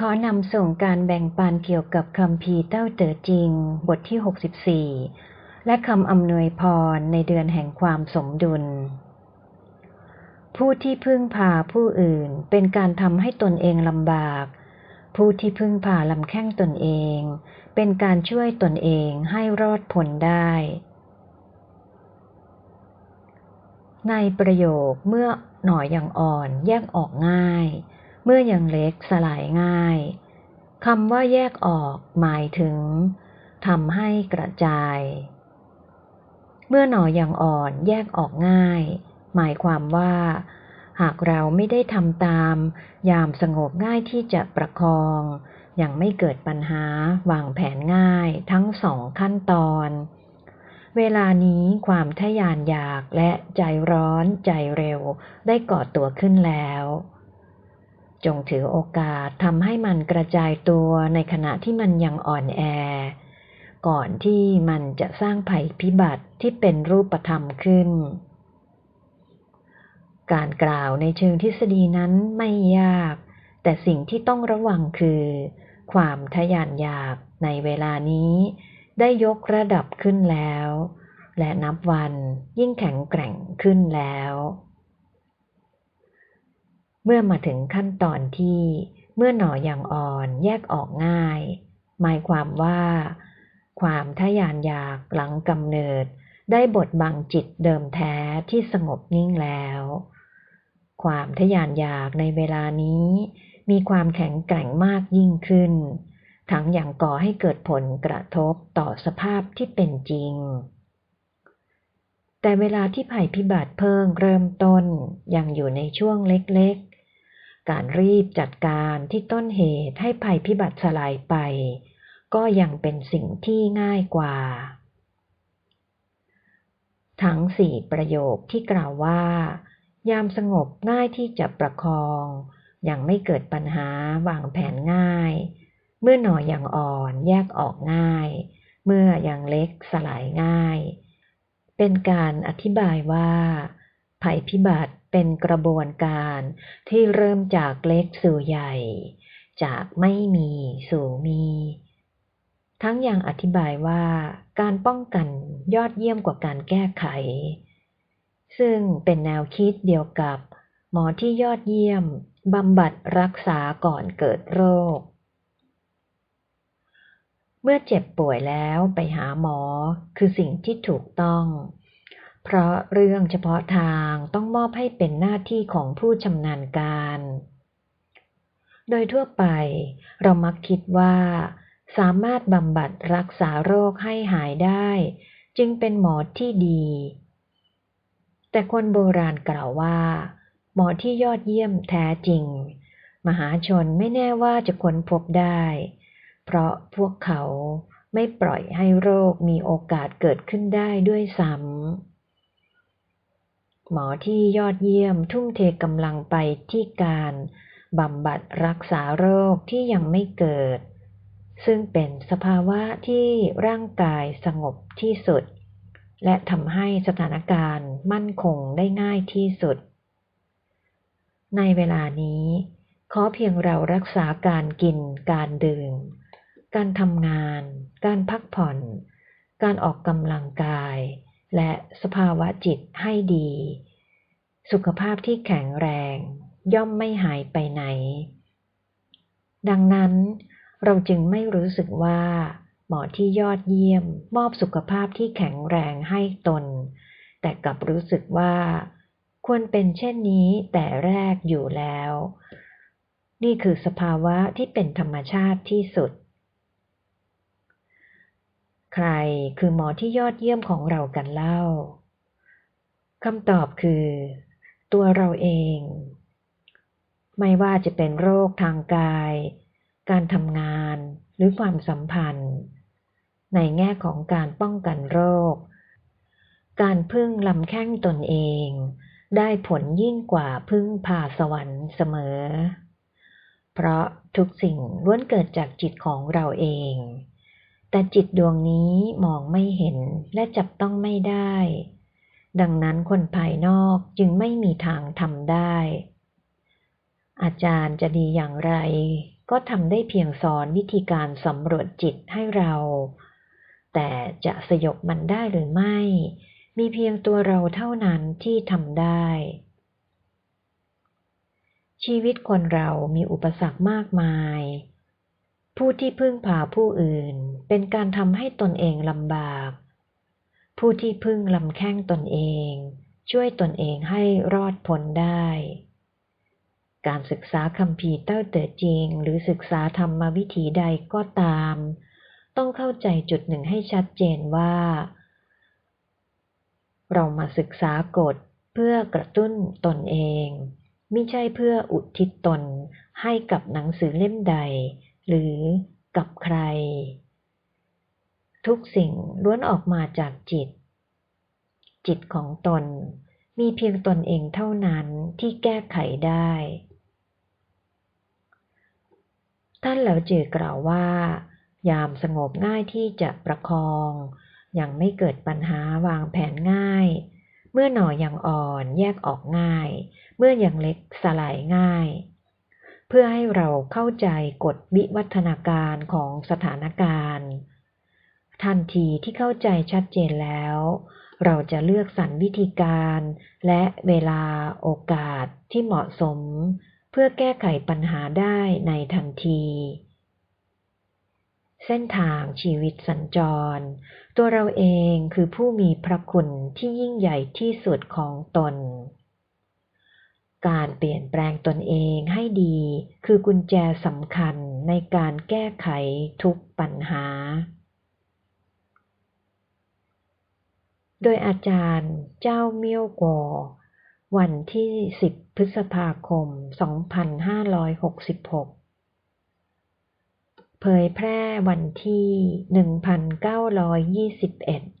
ขอนำส่งการแบ่งปันเกี่ยวกับคำพีเต้าเต๋อจริง บทที่ 64 และคำอำนวยพรในเดือนแห่งความสมดุล ผู้ที่พึ่งพาผู้อื่นเป็นการทำให้ตนเองลำบาก ผู้ที่พึ่งพาลำแข้งตนเอง เป็นการช่วยตนเองให้รอดพ้นได้ ในประโยคเมื่อหน่อยังอ่อนแยกออกง่าย เมื่อยังเล็กสลายง่ายคำว่าแยกออกหมายถึงทำให้กระจาย เมื่อหน่อยังอ่อนแยกออกง่าย หมายความว่า หากเราไม่ได้ทำตาม ยามสงบง่ายที่จะประคอง ยังไม่เกิดปัญหาวางแผนง่ายทั้งสองขั้นตอน เวลานี้ความทยานอยากและใจร้อนใจเร็วได้ก่อตัวขึ้นแล้ว จงถือโอกาสทำให้มันกระจายตัวในขณะที่มันยังอ่อนแอ ก่อนที่มันจะสร้างภัยพิบัติที่เป็นรูปธรรมขึ้น การกล่าวในเชิงทฤษฎีนั้นไม่ยาก แต่สิ่งที่ต้องระวังคือ ความทยานอยากในเวลานี้ ได้ยกระดับขึ้นแล้ว และนับวันยิ่งแข็งแกร่งขึ้นแล้ว เมื่อมาถึงขั้นตอนที่เมื่อหน่ออย่างอ่อนแยกออกง่าย หมายความว่า ความทยานอยากหลังกำเนิด ได้บทบังจิตเดิมแท้ที่สงบนิ่งแล้ว ความทยานอยากในเวลานี้ มีความแข็งแกร่งมากยิ่งขึ้น ทั้งอย่างก่อให้เกิดผลกระทบต่อสภาพที่เป็นจริง แต่เวลาที่ภัยพิบัติเพิ่งเริ่มต้นยังอยู่ในช่วงเล็ก การรีบจัดการที่ต้นเหตุให้ภัยพิบัติสลายไป ก็ยังเป็นสิ่งที่ง่ายกว่า ทั้งสี่ประโยคที่กล่าวว่า ยามสงบง่ายที่จะประคอง ยังไม่เกิดปัญหาวางแผนง่าย เมื่อหน่ออย่างอ่อนแยกออกง่าย เมื่ออย่างเล็กสลายง่าย เป็นการอธิบายว่า ภัยพิบัติ เป็นกระบวนการที่เริ่มจากเล็กสู่ใหญ่ จากไม่มีสู่มี ทั้งยังอธิบายว่าการป้องกันยอดเยี่ยมกว่าการแก้ไข ซึ่งเป็นแนวคิดเดียวกับ หมอที่ยอดเยี่ยมบำบัดรักษาก่อนเกิดโรค เมื่อเจ็บป่วยแล้วไปหาหมอคือสิ่งที่ถูกต้อง เพราะเรื่องเฉพาะทางต้องมอบให้เป็นหน้าที่ของผู้ชำนาญการ โดยทั่วไป เรามักคิดว่า สามารถบำบัดรักษาโรคให้หายได้ จึงเป็นหมอที่ดี แต่คนโบราณกล่าวว่า หมอที่ยอดเยี่ยมแท้จริง มหาชนไม่แน่ว่าจะค้นพบได้ เพราะพวกเขาไม่ปล่อยให้โรคมีโอกาสเกิดขึ้นได้ด้วยซ้ำ หมอที่ยอดเยี่ยมทุ่มเทกำลังไปที่การบำบัดรักษาโรคที่ยังไม่เกิด ซึ่งเป็นสภาวะที่ร่างกายสงบที่สุด และทำให้สถานการณ์มั่นคงได้ง่ายที่สุด ในเวลานี้ ขอเพียงเรารักษาการกิน การดื่ม การทำงาน การพักผ่อน การออกกำลังกาย และสภาวะจิตให้ดี สุขภาพที่แข็งแรง ย่อมไม่หายไปไหน ดังนั้น เราจึงไม่รู้สึกว่า หมอที่ยอดเยี่ยมมอบสุขภาพที่แข็งแรงให้ตน แต่กลับรู้สึกว่า ควรเป็นเช่นนี้แต่แรกอยู่แล้ว นี่คือสภาวะที่เป็นธรรมชาติที่สุด ใครคือหมอที่ยอดเยี่ยมของเรากันเล่าคำตอบคือ ตัวเราเอง ไม่ว่าจะเป็นโรคทางกาย การทำงานหรือความสัมพันธ์ ในแง่ของการป้องกันโรค การพึ่งลำแข้งตนเอง ได้ผลยิ่งกว่าพึ่งพาสวรรค์เสมอ เพราะทุกสิ่งล้วนเกิดจากจิตของเราเอง แต่จิตดวงนี้มองไม่เห็นและจับต้องไม่ได้ ดังนั้นคนภายนอกจึงไม่มีทางทำได้ อาจารย์จะดีอย่างไร ก็ทำได้เพียงสอนวิธีการสำรวจจิตให้เรา แต่จะสยบมันได้หรือไม่ มีเพียงตัวเราเท่านั้นที่ทำได้ ชีวิตคนเรามีอุปสรรคมากมาย ผู้ที่พึ่งพาผู้อื่น เป็นการทำให้ตนเองลำบาก ผู้ที่พึ่งลำแข้งตนเอง ช่วยตนเองให้รอดพ้นได้ การศึกษาคำพีเต้าเต๋อจริง หรือศึกษาธรรมวิธีใดก็ตาม ต้องเข้าใจจุดหนึ่งให้ชัดเจนว่า เรามาศึกษากฎเพื่อกระตุ้นตนเอง ไม่ใช่เพื่ออุทิศตนให้กับหนังสือเล่มใด หรือกับใคร ทุกสิ่งล้วนออกมาจากจิต จิตของตนมีเพียงตนเองเท่านั้นที่แก้ไขได้ ท่านเหล่าจือกล่าวว่า ยามสงบง่ายที่จะประคอง ยังไม่เกิดปัญหาวางแผนง่าย เมื่อหน่อยังอ่อนแยกออกง่าย เมื่อยังเล็กสลายง่าย เพื่อให้เราเข้าใจกฎวิวัฒนาการของสถานการณ์ ทันทีที่เข้าใจชัดเจนแล้ว เราจะเลือกสรรวิธีการ และเวลาโอกาสที่เหมาะสม เพื่อแก้ไขปัญหาได้ในทันที เส้นทางชีวิตสัญจร ตัวเราเองคือผู้มีพระคุณที่ยิ่งใหญ่ที่สุดของตน การเปลี่ยนแปลงตนเองให้ดี คือกุญแจสำคัญในการแก้ไขทุกปัญหา โดยอาจารย์เจ้าเมี่ยวกอวันที่ 10 พฤษภาคม 2566เผยแพร่วันที่ 1921